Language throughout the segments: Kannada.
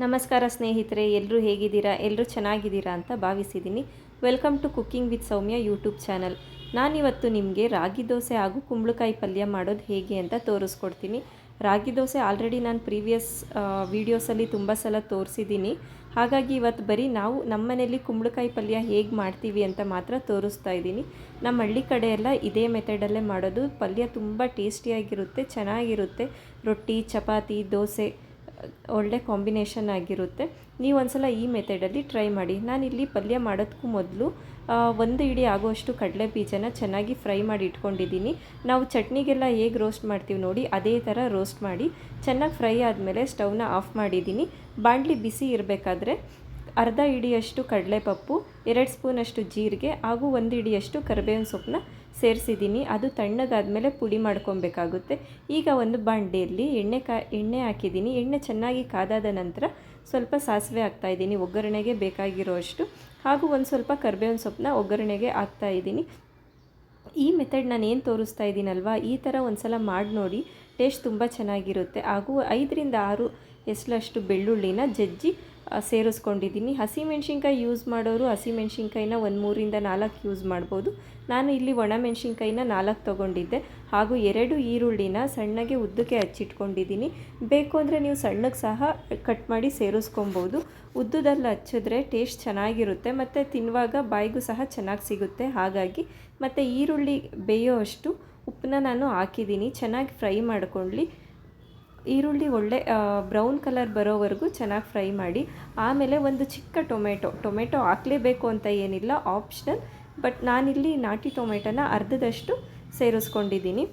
ನಮಸ್ಕಾರ ಸ್ನೇಹಿತರೆ ಎಲ್ಲರೂ ಹೇಗಿದ್ದೀರಾ? ಎಲ್ಲರೂ ಚೆನ್ನಾಗಿದ್ದೀರಾ ಅಂತ ಭಾವಿಸಿದ್ದೀನಿ. Welcome to cooking with Soumya YouTube channel. ನಾನಿವತ್ತು ನಿಮಗೆ ರಾಗಿ ದೋಸೆ ಹಾಗೂ ಕುಂಬಳಕಾಯಿ ಪಲ್ಯ ಮಾಡೋದು ಹೇಗೆ ಅಂತ ತೋರಿಸ್ಕೊಡ್ತೀನಿ. ರಾಗಿ ದೋಸೆ ಆಲ್ರೆಡಿ ನಾನು ಪ್ರೀವಿಯಸ್ ವೀಡಿಯೋಸಲ್ಲಿ ತುಂಬ ಸಲ ತೋರಿಸಿದ್ದೀನಿ. ಹಾಗಾಗಿ ಇವತ್ತು ಬರೀ ನಾವು ನಮ್ಮ ಮನೆಯಲ್ಲಿ ಕುಂಬಳಕಾಯಿ ಪಲ್ಯ ಹೇಗೆ ಮಾಡ್ತೀವಿ ಅಂತ ಮಾತ್ರ ತೋರಿಸ್ತಾ ಇದ್ದೀನಿ. ನಮ್ಮ ಹಳ್ಳಿ ಕಡೆಯೆಲ್ಲ ಇದೇ ಮೆಥಡಲ್ಲೇ ಮಾಡೋದು. ಪಲ್ಯ ತುಂಬ ಟೇಸ್ಟಿಯಾಗಿರುತ್ತೆ, ಚೆನ್ನಾಗಿರುತ್ತೆ. ರೊಟ್ಟಿ, ಚಪಾತಿ, ದೋಸೆ ಒಳ್ಳೆ ಕಾಂಬಿನೇಷನ್ ಆಗಿರುತ್ತೆ. ನೀವು ಒಂದ್ಸಲ ಈ ಮೆಥಡಲ್ಲಿ ಟ್ರೈ ಮಾಡಿ. ನಾನಿಲ್ಲಿ ಪಲ್ಯ ಮಾಡೋದಕ್ಕೂ ಮೊದಲು ಒಂದು ಇಡೀ ಆಗುವಷ್ಟು ಕಡಲೆ ಬೀಜನ ಚೆನ್ನಾಗಿ ಫ್ರೈ ಮಾಡಿ ಇಟ್ಕೊಂಡಿದ್ದೀನಿ. ನಾವು ಚಟ್ನಿಗೆಲ್ಲ ಹೇಗೆ ರೋಸ್ಟ್ ಮಾಡ್ತೀವಿ ನೋಡಿ, ಅದೇ ಥರ ರೋಸ್ಟ್ ಮಾಡಿ, ಚೆನ್ನಾಗಿ ಫ್ರೈ ಆದಮೇಲೆ ಸ್ಟವ್ನ ಆಫ್ ಮಾಡಿದ್ದೀನಿ. ಬಾಣಲಿ ಬಿಸಿ ಇರಬೇಕಾದ್ರೆ ಅರ್ಧ ಇಡಿಯಷ್ಟು ಕಡಲೆಪಪ್ಪು, ಎರಡು ಸ್ಪೂನಷ್ಟು ಜೀರಿಗೆ, ಹಾಗೂ ಒಂದು ಇಡಿಯಷ್ಟು ಕರಿಬೇವಿನ ಸೊಪ್ಪನ್ನ ಸೇರಿಸಿದ್ದೀನಿ. ಅದು ತಣ್ಣಗಾದ್ಮೇಲೆ ಪುಡಿ ಮಾಡ್ಕೊಬೇಕಾಗುತ್ತೆ. ಈಗ ಒಂದು ಬಾಂಡೆಯಲ್ಲಿ ಎಣ್ಣೆ ಕಾ, ಎಣ್ಣೆ ಹಾಕಿದ್ದೀನಿ. ಎಣ್ಣೆ ಚೆನ್ನಾಗಿ ಕಾದಾದ ನಂತರ ಸ್ವಲ್ಪ ಸಾಸಿವೆ ಹಾಕ್ತಾಯಿದ್ದೀನಿ ಒಗ್ಗರಣೆಗೆ ಬೇಕಾಗಿರೋ ಅಷ್ಟು ಹಾಗೂ ಒಂದು ಸ್ವಲ್ಪ ಕರ್ಬೇವಿನ ಸೊಪ್ಪನ್ನ ಒಗ್ಗರಣೆಗೆ ಹಾಕ್ತಾಯಿದ್ದೀನಿ ಈ ಮೆಥಡ್ ನಾನು ಏನು ತೋರಿಸ್ತಾ ಇದ್ದೀನಲ್ವಾ? ಈ ಥರ ಒಂದು ಸಲ ಮಾಡಿ ನೋಡಿ. ಟೇಸ್ಟ್ ತುಂಬ ಚೆನ್ನಾಗಿರುತ್ತೆ. ಹಾಗೂ ಐದರಿಂದ ಆರು ಎಸ್ಲಷ್ಟು ಬೆಳ್ಳುಳ್ಳಿನ ಜಜ್ಜಿ ಸೇರಿಸ್ಕೊಂಡಿದ್ದೀನಿ. ಹಸಿಮೆಣ್ಸಿನ್ಕಾಯಿ ಯೂಸ್ ಮಾಡೋರು ಹಸಿಮೆಣ್ಸಿನ್ಕಾಯಿನ ಒಂದು ಮೂರಿಂದ ನಾಲ್ಕು ಯೂಸ್ ಮಾಡ್ಬೋದು. ನಾನು ಇಲ್ಲಿ ಒಣಮೆಣ್ಸಿನ್ಕಾಯಿನ ನಾಲ್ಕು ತೊಗೊಂಡಿದ್ದೆ. ಹಾಗೂ ಎರಡು ಈರುಳ್ಳಿನ ಸಣ್ಣಗೆ ಉದ್ದಕ್ಕೆ ಹಚ್ಚಿಟ್ಕೊಂಡಿದ್ದೀನಿ. ಬೇಕು ಅಂದರೆ ನೀವು ಸಣ್ಣಗೆ ಸಹ ಕಟ್ ಮಾಡಿ ಸೇರಿಸ್ಕೊಬೋದು. ಉದ್ದದಲ್ಲಿ ಹಚ್ಚಿದ್ರೆ ಟೇಸ್ಟ್ ಚೆನ್ನಾಗಿರುತ್ತೆ. ಮತ್ತು ತಿನ್ನುವಾಗ ಬಾಯಿಗೂ ಸಹ ಚೆನ್ನಾಗಿ ಸಿಗುತ್ತೆ. ಹಾಗಾಗಿ ಮತ್ತು ಈರುಳ್ಳಿ ಬೇಯೋ ಅಷ್ಟು ಉಪ್ಪನ್ನ ನಾನು ಹಾಕಿದ್ದೀನಿ. ಚೆನ್ನಾಗಿ ಫ್ರೈ ಮಾಡ್ಕೊಳ್ಳಿ. ಈರುಳ್ಳಿ ಒಳ್ಳೆ ಬ್ರೌನ್ ಕಲರ್ ಬರೋವರೆಗೂ ಚೆನ್ನಾಗಿ ಫ್ರೈ ಮಾಡಿ, ಆಮೇಲೆ ಒಂದು ಚಿಕ್ಕ ಟೊಮೆಟೊ ಟೊಮೆಟೊ ಹಾಕಲೇಬೇಕು ಅಂತ ಏನಿಲ್ಲ, ಆಪ್ಷನಲ್, ಬಟ್ ನಾನಿಲ್ಲಿ ನಾಟಿ ಟೊಮೆಟೊನ ಅರ್ಧದಷ್ಟು ಸೇರಿಸ್ಕೊಂಡಿದ್ದೀನಿ.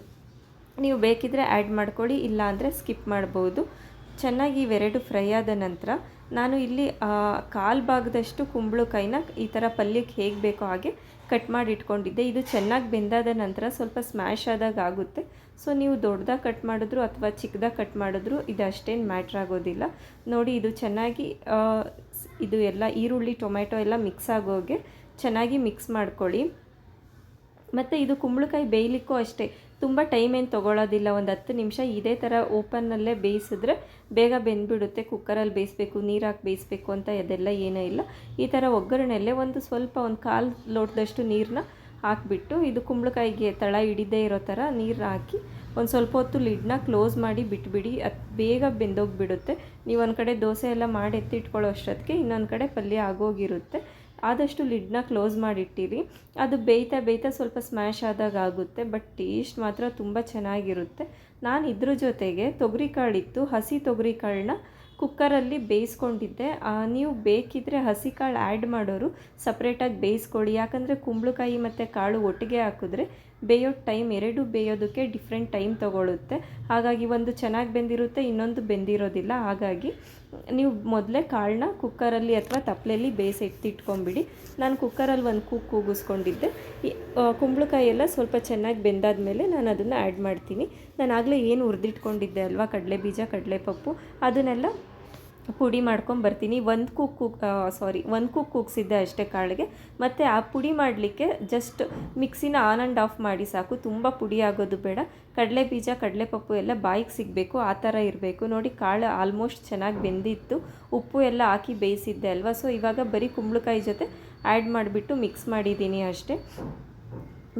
ನೀವು ಬೇಕಿದ್ರೆ ಆ್ಯಡ್ ಮಾಡ್ಕೊಳ್ಳಿ ಇಲ್ಲ ಅಂದರೆ ಸ್ಕಿಪ್ ಮಾಡ್ಬೋದು. ಚೆನ್ನಾಗಿ ಇವೆರಡು ಫ್ರೈ ಆದ ನಂತರ ನಾನು ಇಲ್ಲಿ ಕಾಲು ಭಾಗದಷ್ಟು ಕುಂಬಳಕಾಯಿನ ಈ ಥರ ಪಲ್ಯಕ್ಕೆ ಹೇಗೆ ಬೇಕೋ ಹಾಗೆ ಕಟ್ ಮಾಡಿ ಇಟ್ಕೊಂಡಿದ್ದೆ. ಇದು ಚೆನ್ನಾಗಿ ಬೆಂದಾದ ನಂತರ ಸ್ವಲ್ಪ ಸ್ಮ್ಯಾಶ್ ಆದಾಗ ಆಗುತ್ತೆ. ಸೊ ನೀವು ದೊಡ್ಡದಾಗಿ ಕಟ್ ಮಾಡಿದ್ರು ಅಥವಾ ಚಿಕ್ಕದಾಗಿ ಕಟ್ ಮಾಡಿದ್ರು ಇದು ಅಷ್ಟೇನು ಮ್ಯಾಟ್ರ್ ಆಗೋದಿಲ್ಲ. ನೋಡಿ, ಇದು ಚೆನ್ನಾಗಿ ಇದು ಎಲ್ಲ ಈರುಳ್ಳಿ ಟೊಮೆಟೊ ಎಲ್ಲ ಮಿಕ್ಸ್ ಆಗೋಗೆ ಚೆನ್ನಾಗಿ ಮಿಕ್ಸ್ ಮಾಡ್ಕೊಳ್ಳಿ. ಮತ್ತು ಇದು ಕುಂಬಳಕಾಯಿ ಬೇಯಲಿಕ್ಕೂ ಅಷ್ಟೇ. ತುಂಬ ಟೈಮ್ ಏನು ತೊಗೊಳ್ಳೋದಿಲ್ಲ ಒಂದು ಹತ್ತು ನಿಮಿಷ ಇದೇ ಥರ ಓಪನ್ನಲ್ಲೇ ಬೇಯಿಸಿದ್ರೆ ಬೇಗ ಬೆಂದ್ಬಿಡುತ್ತೆ ಕುಕ್ಕರಲ್ಲಿ ಬೇಯಿಸ್ಬೇಕು, ನೀರು ಹಾಕಿ ಬೇಯಿಸ್ಬೇಕು ಅಂತ ಅದೆಲ್ಲ ಏನೂ ಇಲ್ಲ. ಈ ಥರ ಒಗ್ಗರಣೆಯಲ್ಲೇ ಒಂದು ಸ್ವಲ್ಪ ಒಂದು ಕಾಲು ಲೋಟದಷ್ಟು ನೀರನ್ನ ಹಾಕಿಬಿಟ್ಟು ಇದು ಕುಂಬಳಕಾಯಿಗೆ ತಳ ಹಿಡಿದೇ ಇರೋ ಥರ ನೀರು ಹಾಕಿ ಒಂದು ಸ್ವಲ್ಪ ಹೊತ್ತು ಲಿಡ್ನ ಕ್ಲೋಸ್ ಮಾಡಿ ಬಿಟ್ಬಿಡಿ, ಅದು ಬೇಗ ಬೆಂದೋಗಿಬಿಡುತ್ತೆ. ನೀವು ಒಂದು ಕಡೆ ದೋಸೆ ಎಲ್ಲ ಮಾಡಿ ಎತ್ತಿಟ್ಕೊಳ್ಳೋ ಅಷ್ಟೊತ್ತಿಗೆ ಇನ್ನೊಂದು ಕಡೆ ಪಲ್ಯ ಆಗೋಗಿರುತ್ತೆ. ಆದಷ್ಟು ಲಿಡ್ನ ಕ್ಲೋಸ್ ಮಾಡಿಟ್ಟಿರಿ. ಅದು ಬೇಯ್ತಾ ಬೇಯ್ತಾ ಸ್ವಲ್ಪ ಸ್ಮ್ಯಾಶ್ ಆದಾಗ ಆಗುತ್ತೆ ಬಟ್ ಟೇಸ್ಟ್ ಮಾತ್ರ ತುಂಬ ಚೆನ್ನಾಗಿರುತ್ತೆ. ನಾನು ಇದ್ರ ಜೊತೆಗೆ ತೊಗರಿ ಕಾಳಿತ್ತು, ಹಸಿ ತೊಗರಿ ಕಾಳನ್ನ ಕುಕ್ಕರಲ್ಲಿ ಬೇಯಿಸ್ಕೊಂಡಿದ್ದೆ. ನೀವು ಬೇಕಿದ್ದರೆ ಹಸಿ ಕಾಳು ಆ್ಯಡ್ ಮಾಡೋರು ಸಪ್ರೇಟಾಗಿ ಬೇಯಿಸ್ಕೊಳ್ಳಿ. ಯಾಕಂದರೆ ಕುಂಬಳಕಾಯಿ ಮತ್ತು ಕಾಳು ಒಟ್ಟಿಗೆ ಹಾಕಿದ್ರೆ ಬೇಯೋ ಟೈಮ್, ಎರಡು ಬೇಯೋದಕ್ಕೆ ಡಿಫ್ರೆಂಟ್ ಟೈಮ್ ತೊಗೊಳುತ್ತೆ. ಹಾಗಾಗಿ ಒಂದು ಚೆನ್ನಾಗಿ ಬೆಂದಿರುತ್ತೆ, ಇನ್ನೊಂದು ಬೆಂದಿರೋದಿಲ್ಲ. ಹಾಗಾಗಿ ನೀವು ಮೊದಲೇ ಕಾಳನ್ನ ಕುಕ್ಕರಲ್ಲಿ ಅಥವಾ ತಪ್ಪಲೆಯಲ್ಲಿ ಬೇಯಿಸಿ ಎತ್ತಿಟ್ಕೊಂಬಿಡಿ ನಾನು ಕುಕ್ಕರಲ್ಲಿ ಒಂದು ಕುಕ್ ಕೂಗಿಸ್ಕೊಂಡಿದ್ದೆ. ಕುಂಬಳಕಾಯಿ ಎಲ್ಲ ಸ್ವಲ್ಪ ಚೆನ್ನಾಗಿ ಬೆಂದಾದ ಮೇಲೆ ನಾನು ಅದನ್ನು ಆ್ಯಡ್ ಮಾಡ್ತೀನಿ. ನಾನು ಆಗಲೇ ಏನು ಹುರಿದಿಟ್ಕೊಂಡಿದ್ದೆ ಅಲ್ವಾ? ಕಡಲೆ ಬೀಜ ಕಡಲೆ ಪಪ್ಪು ಅದನ್ನೆಲ್ಲ ಪುಡಿ ಮಾಡ್ಕೊಂಡು ಬರ್ತೀನಿ. ಒಂದು ಕುಕ್ ಕುಕ್ ಸಾರಿ ಒಂದು ಕುಕ್ ಕುಗ್ಸಿದ್ದೆ ಅಷ್ಟೇ ಕಾಳಿಗೆ. ಮತ್ತು ಆ ಪುಡಿ ಮಾಡಲಿಕ್ಕೆ ಜಸ್ಟ್ ಮಿಕ್ಸಿನ ಆನ್ ಆ್ಯಂಡ್ ಆಫ್ ಮಾಡಿ ಸಾಕು. ತುಂಬ ಪುಡಿ ಆಗೋದು ಬೇಡ. ಕಡಲೆ ಬೀಜ, ಕಡಲೆಪಪ್ಪು ಎಲ್ಲ ಬಾಯಿಗೆ ಸಿಗಬೇಕು. ಆ ಥರ ಇರಬೇಕು. ನೋಡಿ ಕಾಳು ಆಲ್ಮೋಸ್ಟ್ ಚೆನ್ನಾಗಿ ಬೆಂದಿತ್ತು. ಉಪ್ಪು ಎಲ್ಲ ಹಾಕಿ ಬೇಯಿಸಿದ್ದೆ ಅಲ್ವಾ? ಸೊ ಇವಾಗ ಬರೀ ಕುಂಬಳಕಾಯಿ ಜೊತೆ ಆ್ಯಡ್ ಮಾಡಿಬಿಟ್ಟು ಮಿಕ್ಸ್ ಮಾಡಿದ್ದೀನಿ ಅಷ್ಟೇ.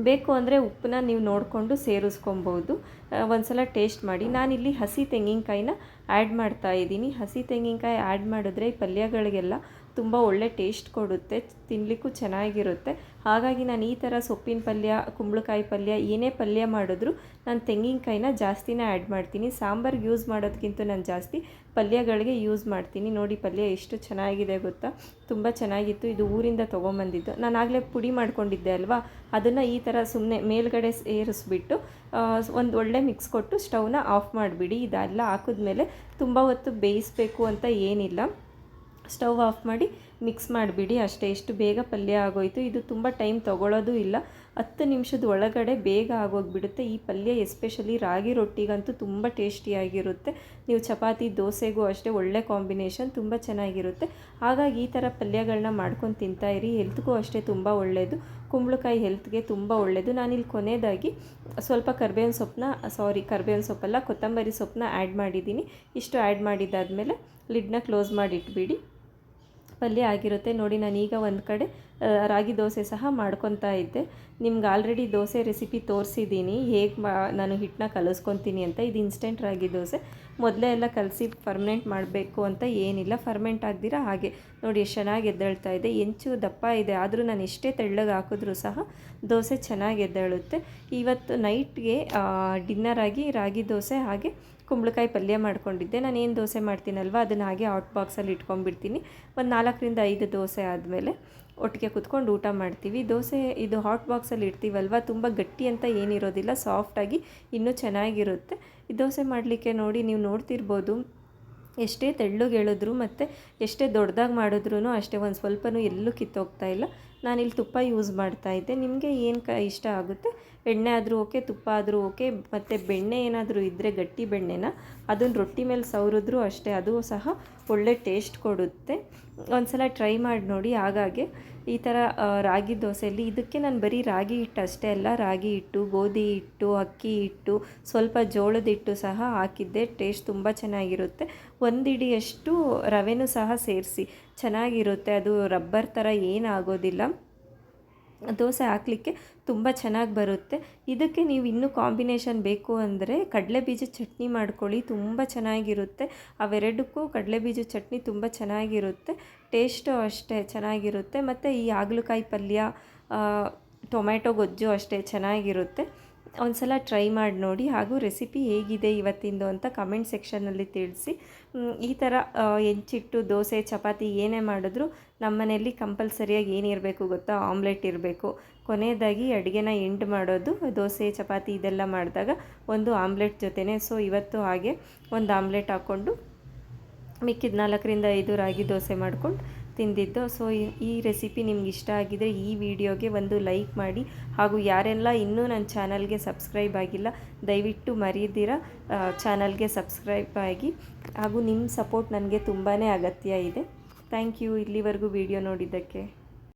ಬೇಕು ಅಂದರೆ ಉಪ್ಪನ್ನ ನೀವು ನೋಡಿಕೊಂಡು ಸೇರಿಸ್ಕೊಬೋದು. ಒಂದ್ಸಲ ಟೇಸ್ಟ್ ಮಾಡಿ. ನಾನಿಲ್ಲಿ ಹಸಿ ತೆಂಗಿನಕಾಯಿನ ಆ್ಯಡ್ ಮಾಡ್ತಾ ಇದ್ದೀನಿ. ಹಸಿ ತೆಂಗಿನಕಾಯಿ ಆ್ಯಡ್ ಮಾಡಿದ್ರೆ ಪಲ್ಯಗಳಿಗೆಲ್ಲ ತುಂಬ ಒಳ್ಳೆ ಟೇಸ್ಟ್ ಕೊಡುತ್ತೆ. ತಿನ್ನಲಿಕ್ಕೂ ಚೆನ್ನಾಗಿರುತ್ತೆ. ಹಾಗಾಗಿ ನಾನು ಈ ಥರ ಸೊಪ್ಪಿನ ಪಲ್ಯ, ಕುಂಬಳಕಾಯಿ ಪಲ್ಯ, ಏನೇ ಪಲ್ಯ ಮಾಡಿದ್ರು ನಾನು ತೆಂಗಿನಕಾಯಿನ ಜಾಸ್ತಿನೇ ಆ್ಯಡ್ ಮಾಡ್ತೀನಿ. ಸಾಂಬಾರ್ಗೆ ಯೂಸ್ ಮಾಡೋದಕ್ಕಿಂತ ನಾನು ಜಾಸ್ತಿ ಪಲ್ಯಗಳಿಗೆ ಯೂಸ್ ಮಾಡ್ತೀನಿ. ನೋಡಿ ಪಲ್ಯ ಎಷ್ಟು ಚೆನ್ನಾಗಿದೆ ಗೊತ್ತಾ? ತುಂಬ ಚೆನ್ನಾಗಿತ್ತು. ಇದು ಊರಿಂದ ತೊಗೊಂಬಂದಿದ್ದು. ನಾನು ಆಗಲೇ ಪುಡಿ ಮಾಡ್ಕೊಂಡಿದ್ದೆ ಅಲ್ವಾ? ಅದನ್ನು ಈ ಥರ ಸುಮ್ಮನೆ ಮೇಲ್ಗಡೆ ಸೇರಿಸ್ಬಿಟ್ಟು ಒಂದು ಒಳ್ಳೆ ಮಿಕ್ಸ್ ಕೊಟ್ಟು ಸ್ಟವ್ನ ಆಫ್ ಮಾಡಿಬಿಡಿ. ಇದೆಲ್ಲ ಹಾಕಿದ್ಮೇಲೆ ತುಂಬ ಹೊತ್ತು ಬೇಯಿಸಬೇಕು ಅಂತ ಏನಿಲ್ಲ. ಸ್ಟವ್ ಆಫ್ ಮಾಡಿ ಮಿಕ್ಸ್ ಮಾಡಿಬಿಡಿ. ಅಷ್ಟೇ ಎಷ್ಟು ಬೇಗ ಪಲ್ಯ ಆಗೋಯಿತು. ಇದು ತುಂಬ ಟೈಮ್ ತೊಗೊಳ್ಳೋದು ಇಲ್ಲ. ಹತ್ತು ನಿಮಿಷದ ಒಳಗಡೆ ಬೇಗ ಆಗೋಗಿಬಿಡುತ್ತೆ. ಈ ಪಲ್ಯ, ಎಸ್ಪೆಷಲಿ ರಾಗಿ ರೊಟ್ಟಿಗಂತೂ ತುಂಬ ಟೇಸ್ಟಿಯಾಗಿರುತ್ತೆ ನೀವು ಚಪಾತಿ, ದೋಸೆಗೂ ಅಷ್ಟೇ ಒಳ್ಳೆ ಕಾಂಬಿನೇಷನ್, ತುಂಬ ಚೆನ್ನಾಗಿರುತ್ತೆ. ಹಾಗಾಗಿ ಈ ಥರ ಪಲ್ಯಗಳನ್ನ ಮಾಡ್ಕೊಂಡು ತಿಂತಾಯಿರಿ ಹೆಲ್ತ್ಗೂ ಅಷ್ಟೇ ತುಂಬ ಒಳ್ಳೆಯದು ಕುಂಬಳಕಾಯಿ ಹೆಲ್ತ್ಗೆ ತುಂಬ ಒಳ್ಳೆಯದು ನಾನಿಲ್ಲಿ ಕೊನೆಯದಾಗಿ ಸ್ವಲ್ಪ ಕರ್ಬೇವಿನ ಸೊಪ್ಪನ್ನ, ಸಾರಿ, ಕರ್ಬೇವಿನ ಸೊಪ್ಪಲ್ಲ, ಕೊತ್ತಂಬರಿ ಸೊಪ್ಪನ್ನ ಆ್ಯಡ್ ಮಾಡಿದ್ದೀನಿ. ಇಷ್ಟು ಆ್ಯಡ್ ಮಾಡಿದ್ದಾದಮೇಲೆ ಲಿಡ್ನ ಕ್ಲೋಸ್ ಮಾಡಿ ಇಟ್ಬಿಡಿ ಪಲ್ಯ ಆಗಿರುತ್ತೆ. ನೋಡಿ, ನಾನೀಗ ಒಂದು ಕಡೆ ರಾಗಿ ದೋಸೆ ಸಹ ಮಾಡ್ಕೊತಾ ಇದ್ದೆ. ನಿಮ್ಗೆ ಆಲ್ರೆಡಿ ದೋಸೆ ರೆಸಿಪಿ ತೋರಿಸಿದ್ದೀನಿ ಹೇಗೆ ಮಾ, ನಾನು ಹಿಟ್ಟನ್ನ ಕಲಿಸ್ಕೊತೀನಿ ಅಂತ. ಇದು ಇನ್ಸ್ಟೆಂಟ್ ರಾಗಿ ದೋಸೆ. ಮೊದಲೇ ಎಲ್ಲ ಕಲಸಿ ಫರ್ಮೆಂಟ್ ಮಾಡಬೇಕು ಅಂತ ಏನಿಲ್ಲ. ಫರ್ಮೆಂಟ್ ಆಗ್ದಿರ ಹಾಗೆ. ನೋಡಿ, ಎಷ್ಟು ಚೆನ್ನಾಗಿ ಎದ್ದೇಳ್ತಾ ಇದೆ. ಎಂಚು ದಪ್ಪ ಇದೆ. ಆದರೂ ನಾನು ಎಷ್ಟೇ ತೆಳ್ಳಗೆ ಹಾಕಿದ್ರೂ ಸಹ ದೋಸೆ ಚೆನ್ನಾಗಿ ಎದ್ದೇಳುತ್ತೆ. ಇವತ್ತು ನೈಟ್ಗೆ ಡಿನ್ನರ್ ಆಗಿ ರಾಗಿ ದೋಸೆ ಹಾಗೆ ಕುಂಬಳಕಾಯಿ ಪಲ್ಯ ಮಾಡ್ಕೊಂಡಿದ್ದೆ. ಏನು ದೋಸೆ ಮಾಡ್ತೀನಲ್ವ, ಅದನ್ನು ಹಾಗೆ ಹಾಟ್ ಬಾಕ್ಸಲ್ಲಿ ಇಟ್ಕೊಂಡ್ಬಿಡ್ತೀನಿ. ಒಂದು ನಾಲ್ಕರಿಂದ ಐದು ದೋಸೆ ಆದಮೇಲೆ ಒಟ್ಟಿಗೆ ಕುತ್ಕೊಂಡು ಊಟ ಮಾಡ್ತೀವಿ. ದೋಸೆ ಇದು ಹಾಟ್ ಬಾಕ್ಸಲ್ಲಿ ಇಡ್ತೀವಲ್ವ, ತುಂಬ ಗಟ್ಟಿ ಅಂತ ಏನಿರೋದಿಲ್ಲ ಸಾಫ್ಟಾಗಿ ಇನ್ನೂ ಚೆನ್ನಾಗಿರುತ್ತೆ. ಈ ದೋಸೆ ಮಾಡಲಿಕ್ಕೆ ನೋಡಿ ನೀವು ನೋಡ್ತಿರ್ಬೋದು, ಎಷ್ಟೇ ತೆಳ್ಳಗೆ ಹೇಳಿದ್ರು ಮತ್ತು ಎಷ್ಟೇ ದೊಡ್ಡದಾಗಿ ಮಾಡಿದ್ರೂ ಅಷ್ಟೇ ಒಂದು ಸ್ವಲ್ಪನೂ ಎಲ್ಲೂ ಕಿತ್ತೋಗ್ತಾ ಇಲ್ಲ. ನಾನಿಲ್ಲಿ ತುಪ್ಪ ಯೂಸ್ ಮಾಡ್ತಾ ಇದ್ದೆ. ನಿಮಗೆ ಏನು ಕ ಇಷ್ಟ ಆಗುತ್ತೆ? ಎಣ್ಣೆ ಆದರೂ ಓಕೆ, ತುಪ್ಪ ಆದರೂ ಓಕೆ, ಮತ್ತು ಬೆಣ್ಣೆ ಏನಾದರೂ ಇದ್ದರೆ ಗಟ್ಟಿ ಬೆಣ್ಣೆನ, ಅದನ್ನು ರೊಟ್ಟಿ ಮೇಲೆ ಸವರಿದ್ರೂ ಅಷ್ಟೇ, ಅದು ಸಹ ಒಳ್ಳೆ ಟೇಸ್ಟ್ ಕೊಡುತ್ತೆ. ಒಂದು ಸಲ ಟ್ರೈ ಮಾಡಿ ನೋಡಿ, ಹಾಗಾಗಿ ಈ ಥರ ರಾಗಿ ದೋಸೆಯಲ್ಲಿ ಇದಕ್ಕೆ ನಾನು ಬರೀ ರಾಗಿ ಹಿಟ್ಟು ಅಷ್ಟೇ ಅಲ್ಲ, ರಾಗಿ ಹಿಟ್ಟು, ಗೋಧಿ ಹಿಟ್ಟು, ಅಕ್ಕಿ ಹಿಟ್ಟು, ಸ್ವಲ್ಪ ಜೋಳದ ಹಿಟ್ಟು ಸಹ ಹಾಕಿದ್ದೆ ಟೇಸ್ಟ್ ತುಂಬ ಚೆನ್ನಾಗಿರುತ್ತೆ. ಒಂದಿಡಿಯಷ್ಟು ರವೆನೂ ಸಹ ಸೇರಿಸಿ, ಚೆನ್ನಾಗಿರುತ್ತೆ, ಅದು ರಬ್ಬರ್ ಥರ ಏನಾಗೋದಿಲ್ಲ ದೋಸೆ ಹಾಕಲಿಕ್ಕೆ ತುಂಬ ಚೆನ್ನಾಗಿ ಬರುತ್ತೆ. ಇದಕ್ಕೆ ನೀವು ಇನ್ನೂ ಕಾಂಬಿನೇಷನ್ ಬೇಕು ಅಂದರೆ ಕಡಲೆಬೀಜ ಚಟ್ನಿ ಮಾಡ್ಕೊಳ್ಳಿ, ತುಂಬ ಚೆನ್ನಾಗಿರುತ್ತೆ. ಅವೆರಡಕ್ಕೂ ಕಡಲೆಬೀಜ ಚಟ್ನಿ ತುಂಬ ಚೆನ್ನಾಗಿರುತ್ತೆ. ಟೇಸ್ಟು ಅಷ್ಟೇ ಚೆನ್ನಾಗಿರುತ್ತೆ. ಮತ್ತು ಈ ಹಾಗಲಕಾಯಿ ಪಲ್ಯ ಟೊಮ್ಯಾಟೊ ಗೊಜ್ಜು ಅಷ್ಟೇ ಚೆನ್ನಾಗಿರುತ್ತೆ. ಒಂದ್ಸಲ ಟ್ರೈ ಮಾಡಿ ನೋಡಿ ಹಾಗೂ ರೆಸಿಪಿ ಹೇಗಿದೆ ಇವತ್ತಿಂದು ಅಂತ ಕಮೆಂಟ್ ಸೆಕ್ಷನ್ನಲ್ಲಿ ತಿಳಿಸಿ. ಈ ಥರ ಹೆಂಚಿಟ್ಟು ದೋಸೆ, ಚಪಾತಿ ಏನೇ ಮಾಡಿದ್ರು ನಮ್ಮ ಮನೆಯಲ್ಲಿ ಕಂಪಲ್ಸರಿಯಾಗಿ ಏನಿರಬೇಕು ಗೊತ್ತಾ? ಆಮ್ಲೆಟ್ ಇರಬೇಕು. ಕೊನೆಯದಾಗಿ ಅಡುಗೆನ ಎಂಡ್ ಮಾಡೋದು, ದೋಸೆ, ಚಪಾತಿ ಇದೆಲ್ಲ ಮಾಡಿದಾಗ ಒಂದು ಆಮ್ಲೆಟ್ ಜೊತೆನೇ. ಸೊ ಇವತ್ತು ಹಾಗೆ ಒಂದು ಆಮ್ಲೆಟ್ ಹಾಕ್ಕೊಂಡು ಮಿಕ್ಕಿದ ನಾಲ್ಕರಿಂದ ಐದು ರಾಗಿ ದೋಸೆ ಮಾಡ್ಕೊಂಡು ತಿಂದಿದ್ದು. ಸೊ ಈ- ರೆಸಿಪಿ ನಿಮ್ಗೆ ಇಷ್ಟ ಆಗಿದರೆ ಈ ವಿಡಿಯೋಗೆ ಒಂದು ಲೈಕ್ ಮಾಡಿ. ಹಾಗೂ ಯಾರೆಲ್ಲ ಇನ್ನೂ ನನ್ನ ಚಾನಲ್ಗೆ ಸಬ್ಸ್ಕ್ರೈಬ್ ಆಗಿಲ್ಲ, ದಯವಿಟ್ಟು ಮರೀದಿರ ಚಾನಲ್ಗೆ ಸಬ್ಸ್ಕ್ರೈಬ್ ಆಗಿ. ಹಾಗೂ ನಿಮ್ಮ ಸಪೋರ್ಟ್ ನನಗೆ ತುಂಬಾ ಅಗತ್ಯ ಇದೆ. ಥ್ಯಾಂಕ್ ಯು ಇಲ್ಲಿವರೆಗೂ ವಿಡಿಯೋ ನೋಡಿದ್ದಕ್ಕೆ.